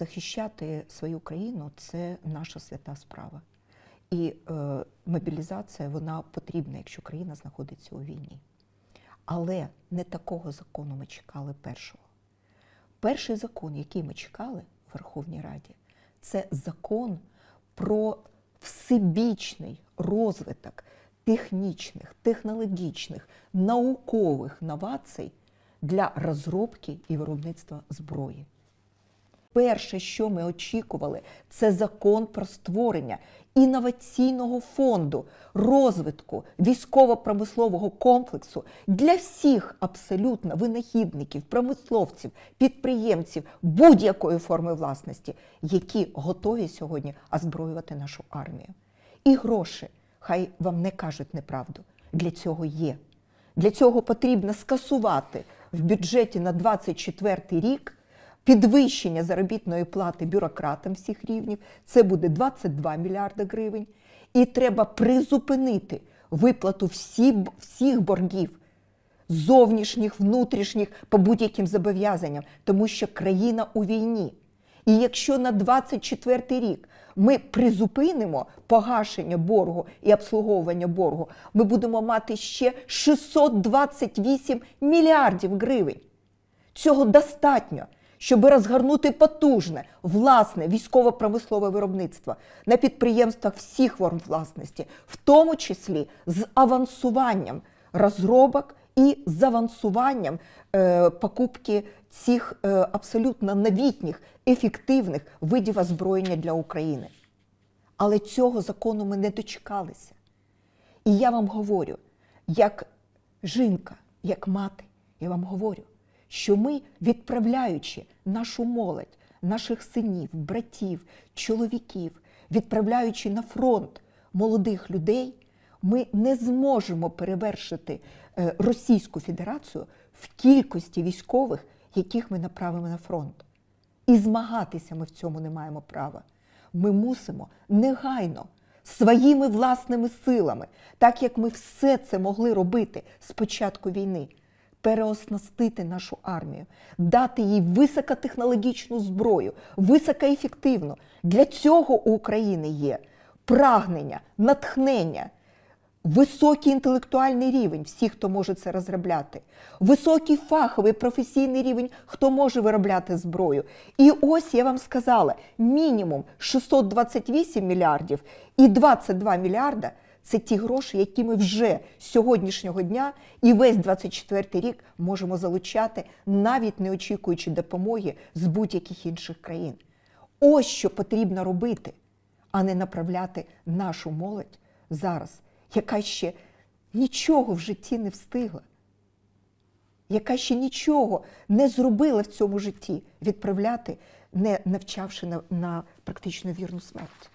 Захищати свою країну це наша свята справа. І е, мобілізація вона потрібна, якщо країна знаходиться у війні. Але не такого закону ми чекали першого. Перший закон, який ми чекали в Верховній Раді, це закон про всебічний розвиток технічних, технологічних, наукових новацій для розробки і виробництва зброї. Перше, що ми очікували, це закон про створення інноваційного фонду розвитку військово-промислового комплексу для всіх абсолютно винахідників, промисловців, підприємців будь-якої форми власності, які готові сьогодні озброювати нашу армію. І гроші, хай вам не кажуть неправду, для цього є. Для цього потрібно скасувати в бюджеті на 24 рік підвищення заробітної плати бюрократам всіх рівнів. Це буде 22 мільярди гривень. І треба призупинити виплату всі, всіх боргів, зовнішніх, внутрішніх, по будь-яким зобов'язанням, тому що країна у війні. І якщо на 24 рік ми призупинимо погашення боргу і обслуговування боргу, ми будемо мати ще 628 мільярдів гривень. Цього достатньо, щоб розгорнути потужне власне військово-промислове виробництво на підприємствах всіх форм власності, в тому числі з авансуванням розробок і з авансуванням е, покупки цих е, абсолютно новітніх, ефективних видів озброєння для України. Але цього закону ми не дочекалися. І я вам говорю, як жінка, як мати, я вам говорю, що ми, відправляючи нашу молодь, наших синів, братів, чоловіків, відправляючи на фронт молодих людей, ми не зможемо перевершити е, Російську Федерацію в кількості військових, яких ми направимо на фронт. І змагатися ми в цьому не маємо права. Ми мусимо негайно своїми власними силами, так як ми все це могли робити з початку війни, переоснастити нашу армію, дати їй високотехнологічну зброю, високоефективну. Для цього у України є прагнення, натхнення. Високий інтелектуальний рівень всіх, хто може це розробляти, високий фаховий професійний рівень, хто може виробляти зброю. І ось я вам сказала: мінімум 628 мільярдів і 22 мільярда це ті гроші, які ми вже з сьогоднішнього дня і весь 24-й рік можемо залучати, навіть не очікуючи допомоги з будь-яких інших країн. Ось що потрібно робити, а не направляти нашу молодь зараз яка ще нічого в житті не встигла, яка ще нічого не зробила в цьому житті, відправляти, не навчавши на, на практично вірну смерть.